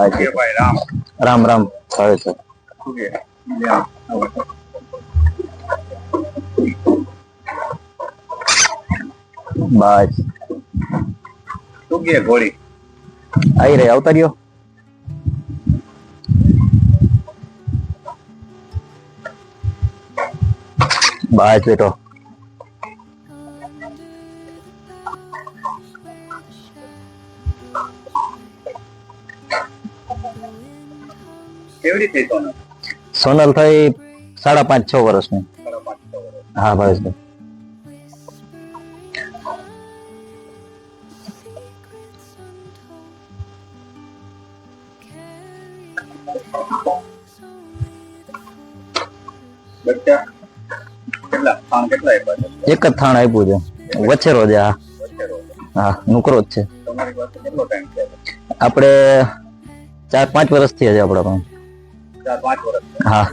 હા ભાઈ રામ. રામ રામ. સારું આવો. બસ શું કે ઘોડી? આવી રહી આવતા રહ્યો. બસ બેટો. કેવી રીતે સોનલ? સોનલ થઈ સાડા પાંચ છ વર્ષની. હા છે? એક જ થાણ આપ્યું છે. વચ્ચેરો છે હા. હા નુકરો જ છે આપણે ચાર પાંચ વર્ષથી છે આપણા પણ. ચાર પાંચ વર્ષ હા.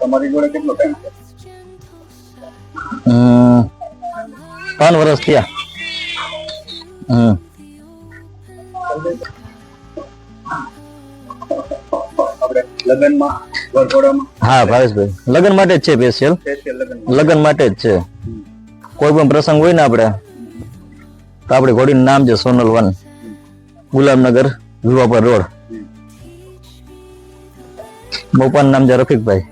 તમારી જોડે કેટલો ટાઈમ છે ત્રણ વર્ષ થયા. હમ. લગ્નમાં હા ભાવેશભાઈ. લગ્ન માટે જ છે સ્પેશિયલ લગ્ન લગ્ન માટે જ છે. કોઈ પણ પ્રસંગ હોય ને આપણે. તો આપણી ઘોડીનું નામ છે સોનલ વન ગુલામનગર વિવાપર રોડ. બપાનું નામ છે રફીકભાઈ.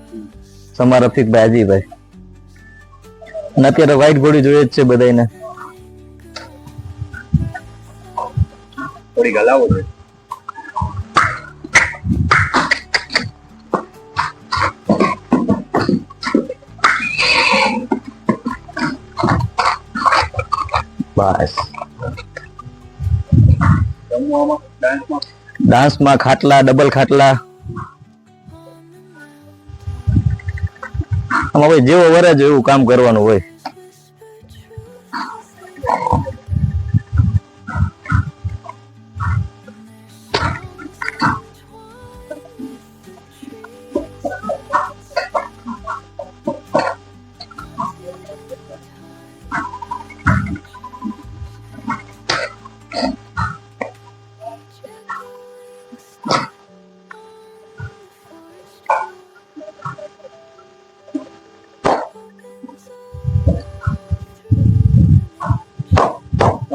સમા રફીકભાઈ હાજીભાઈ અને અત્યારે વ્હાઈટ ઘોડી જોઈએ જ છે બધાને થોડી હલાવો બસ. ડાન્સમાં ખાટલા ડબલ ખાટલા. આમાં ભાઈ જેવો વરે એવું કામ કરવાનું હોય.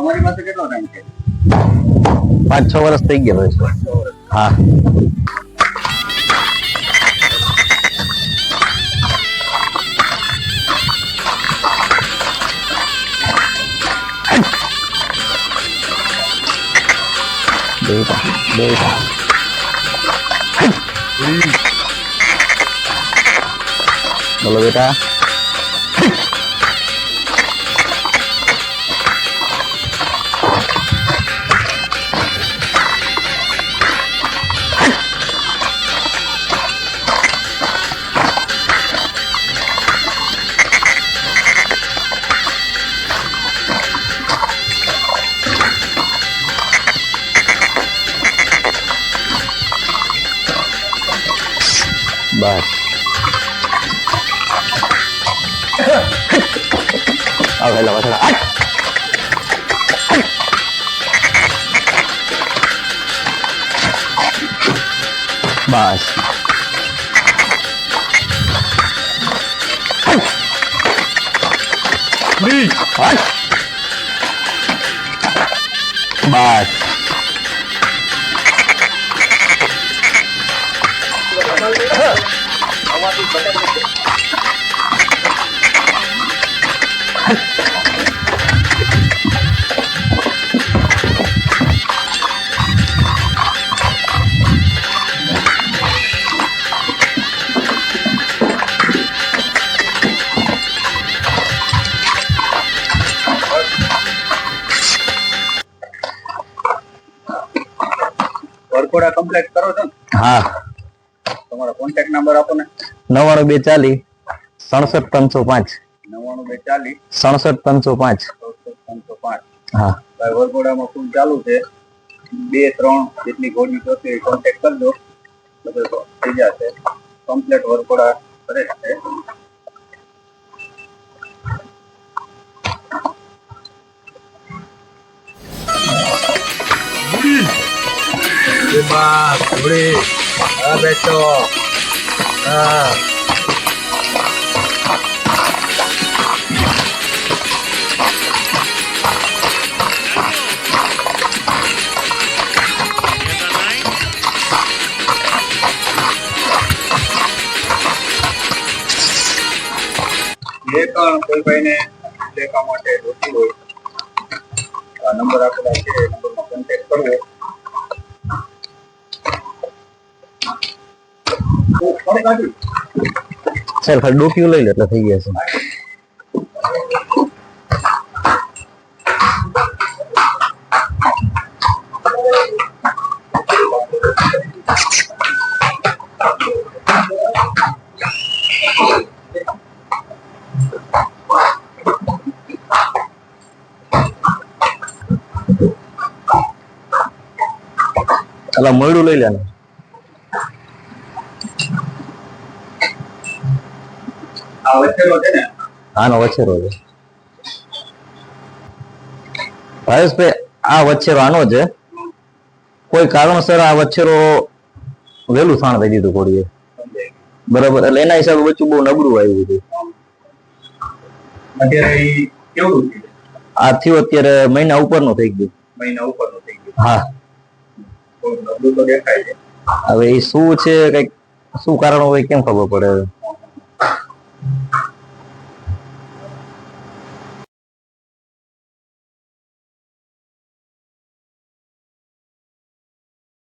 તમારી પાસે કેટલો ટાઈમ છે? પાંચ છ વર્ષ થઈ ગયા હા છ વર્ષ હા. બેટા. બેટા બોલો બેટા બસ આવ હેલા વસડા આટ બસ હટ. બસ વરઘોડા કમ્પ્લીટ કરો છો ને? હા. તમારો કોન્ટેક્ટ નંબર આપો ને. नवाणु बेचाली सड़सठ त्रो पाँच नवाणु बेचाली सड़सठ पाँच हाँ। वरकोड़ा चालू है कॉन्टेक्ट कर दो तो जाते कंप्लीट वरकोड़ा बेटो જે પણ કોઈ ભાઈને લેખા માટે જોતી હોય તો આ નંબર આપેલા છે એ નંબરમાં કોન્ટેક્ટ કરવો ચાલ ખાલી ડોક્યુ લઈ લે એટલે થઈ ગયા છે અલા મોયડું લઈ લે આનો વચ્ચેરો છે. ભાવેશભાઈ આ વચ્ચેરો આનો છે. કોઈ કારણસર આ વચ્ચેરો વહેલું થાણ થઈ દીધું ઘોડીએ બરાબર એટલે એના હિસાબે બચ્ચું બહુ નબળું આવ્યું હતું. આ થયું અત્યારે મહિના ઉપરનું થઈ ગયું. મહિના ઉપરનું થઈ ગયું? હા. હવે એ શું છે કંઈક શું કારણ હોય કેમ ખબર પડે?